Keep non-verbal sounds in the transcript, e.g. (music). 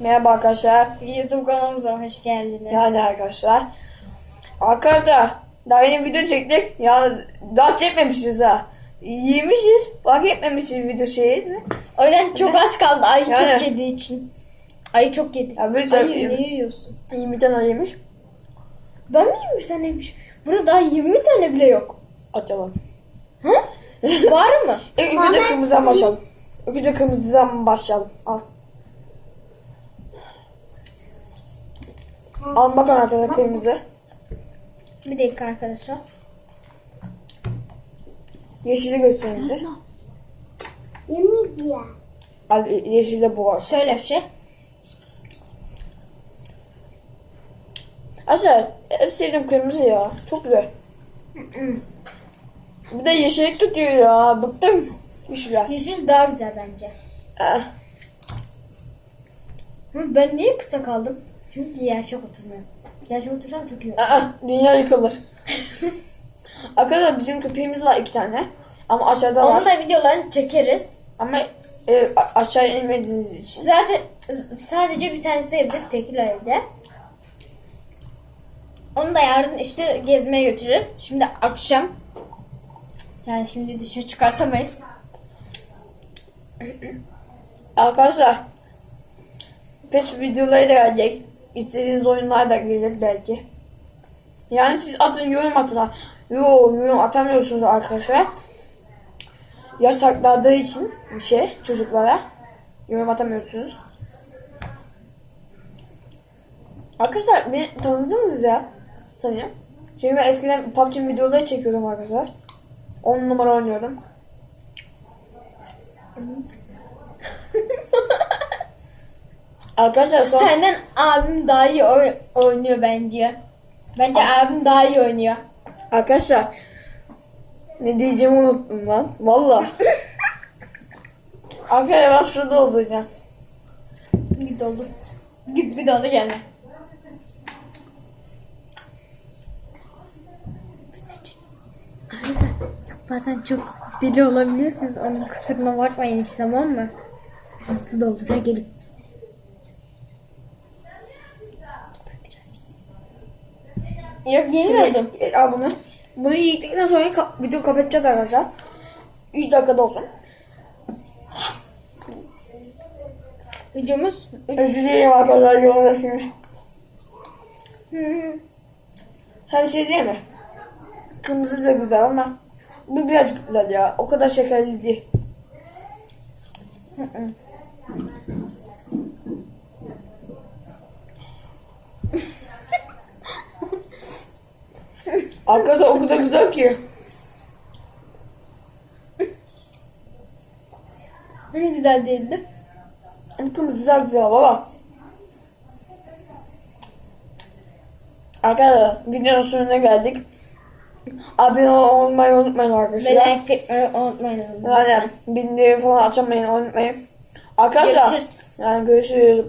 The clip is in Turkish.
Merhaba arkadaşlar. YouTube kanalımıza hoş geldiniz. Yani arkadaşlar. Arkadaşlar daha yeni video çektik. Ya daha çekmemişiz ha. Yemişiz. Fark etmemişiz video şeyi. O yüzden çok az kaldı ayı Yani- çok yediği için. Ayı çok yedi. Ya böyle Ayı şey- ne yiyorsun? 20 tane yemiş. Ben mi 20 taneymiş? Burada daha 20 tane bile yok. Açalım. Hı? Var mı? (laughs) İlk önce Ahmet, kırmızıdan başlayalım. İlk önce kırmızıdan başlayalım. Al. Al bakın arkadaşlar kırmızı. Bir dakika arkadaşlar. Yeşili göstereyim bize. Yemin ya. Al yeşilde bu var. Şöyle bir şey. Aşağı hep sevdiğim kırmızı ya. Çok güzel. Bir de yeşillik tutuyor ya. Bıktım. Yeşiller. Yeşil daha güzel bence. Hı, Ben niye kısa kaldım? Çünkü gerçek oturmuyorum. Gerçek otursam çok iyi. Aa, dünya yıkılır. (laughs) Arkadaşlar bizim köpeğimiz var iki tane. Ama aşağıda var. Onun da videolarını çekeriz. Ama e, aşağı inmediğiniz için. Zaten sadece bir tanesi evde, tekil evde. Onu da yarın işte gezmeye götüreceğiz. Şimdi akşam. Yani şimdi dışarı çıkartamayız. Arkadaşlar PES videoları da gelecek. İstediğiniz oyunlar da gelir belki. Yani siz atın yorum atın. Yo yorum atamıyorsunuz arkadaşlar. Yasakladığı için bir şey çocuklara. Yorum atamıyorsunuz. Arkadaşlar beni tanıdınız ya. Sanıyorum. Çünkü ben eskiden PUBG videoları çekiyordum arkadaşlar. 10 numara oynuyorum. Arkadaşlar sonra... Senden abim daha iyi oy- oynuyor bence. Bence abim daha iyi oynuyor. Arkadaşlar ne diyeceğimi unuttum lan. Valla. (laughs) Arkadaşlar ben şurada olacağım. Git oldu. Git bir daha da gelme. Bazen çok deli olabiliyorsunuz. Onun kusuruna bakmayın hiç tamam mı? Su doldursa gelip. Yok yenilmedim. Şimdi e, al bunu. Bunu yedikten sonra ka- video kapatacağız arkadaşlar. 3 dakikada olsun. Videomuz Özür dilerim arkadaşlar şimdi. Sen bir şey değil mi? Kırmızı da güzel ama bu birazcık güzel ya. O kadar şekerli değil. Arkadaşlar o kadar güzel ki. ne güzel değildi. Kırmızı da güzel valla. Arkadaşlar videonun sonuna geldik. Abone olmayı unutmayın arkadaşlar. like etmeyi unutmayın. Yani bildirim falan açamayın unutmayın. Arkadaşlar Görüşürüz. yani görüşürüz.